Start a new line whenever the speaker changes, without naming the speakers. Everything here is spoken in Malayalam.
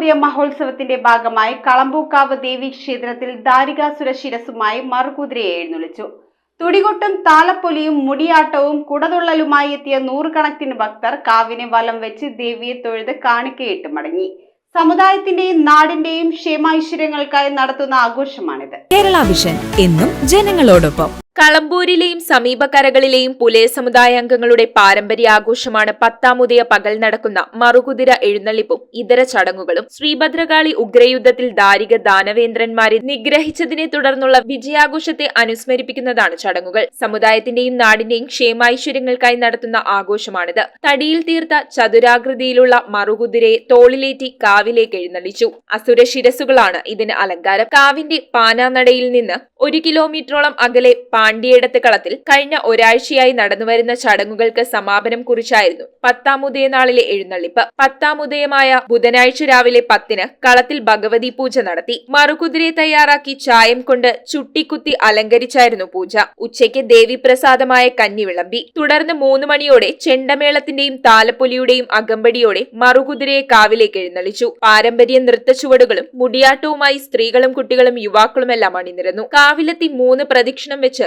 പത്താമൂതിയ മഹോത്സവത്തിന്റെ ഭാഗമായി കളമ്പൂക്കാവ് ദേവി ക്ഷേത്രത്തിൽ ദാരികാസുര ശിരസുമായി മറുകുതിരയെ എഴുന്നള്ളിച്ചു. തുടികൊട്ടും താലപ്പൊലിയും മുടിയാട്ടവും കുടതുള്ളലുമായി എത്തിയ നൂറുകണക്കിന് ഭക്തർ കാവിനെ വലം വെച്ച് ദേവിയെ തൊഴുത് കാണിക്കയിട്ട് മടങ്ങി. സമുദായത്തിന്റെയും നാടിന്റെയും ക്ഷേമൈശ്വര്യങ്ങൾക്കായി നടത്തുന്ന ആഘോഷമാണിത്.
കേരള വിഷൻ എന്നും ജനങ്ങളോടൊപ്പം.
കളമ്പൂരിലെയും സമീപകരകളിലെയും പുലയ സമുദായ അംഗങ്ങളുടെ പാരമ്പര്യ ആഘോഷമാണ് പത്താമുദയ പകൽ നടക്കുന്ന മറുകുതിര എഴുന്നള്ളിപ്പും ഇതര ചടങ്ങുകളും. ശ്രീഭദ്രകാളി ഉഗ്രയുദ്ധത്തിൽ ദാരിക ദാനവേന്ദ്രന്മാരെ നിഗ്രഹിച്ചതിനെ തുടർന്നുള്ള വിജയാഘോഷത്തെ അനുസ്മരിപ്പിക്കുന്നതാണ് ചടങ്ങുകൾ. സമുദായത്തിന്റെയും നാടിന്റെയും ക്ഷേമൈശ്വര്യങ്ങൾക്കായി നടത്തുന്ന ആഘോഷമാണിത്. തടിയിൽ തീർത്ത ചതുരാകൃതിയിലുള്ള മറുകുതിരയെ തോളിലേറ്റി കാവിലേക്ക് എഴുന്നള്ളിച്ചു. അസുര ശിരസുകളാണ് ഇതിന് അലങ്കാരം. കാവിന്റെ പാനാനടയിൽ നിന്ന് ഒരു കിലോമീറ്ററോളം അകലെ പാണ്ഡ്യയിടത്ത് കളത്തിൽ കഴിഞ്ഞ ഒരാഴ്ചയായി നടന്നുവരുന്ന ചടങ്ങുകൾക്ക് സമാപനം കുറിച്ചായിരുന്നു പത്താമുദയ നാളിലെ എഴുന്നള്ളിപ്പ്. പത്താമുദയമായ ബുധനാഴ്ച രാവിലെ പത്തിന് കളത്തിൽ ഭഗവതി പൂജ നടത്തി. മറുകുതിരയെ തയ്യാറാക്കി ചായം കൊണ്ട് ചുട്ടിക്കുത്തി അലങ്കരിച്ചായിരുന്നു പൂജ. ഉച്ചയ്ക്ക് ദേവിപ്രസാദമായ കന്നി വിളമ്പി. തുടർന്ന് മൂന്ന് മണിയോടെ ചെണ്ടമേളത്തിന്റെയും താലപ്പൊലിയുടെയും അകമ്പടിയോടെ മറുകുതിരയെ കാവിലേക്ക് എഴുന്നള്ളിച്ചു. പാരമ്പര്യ നൃത്തച്ചുവടുകളും മുടിയാട്ടവുമായി സ്ത്രീകളും കുട്ടികളും യുവാക്കളുമെല്ലാം അണിനിരന്നു. കാവിലെത്തി മൂന്ന് പ്രദക്ഷിണം വെച്ച്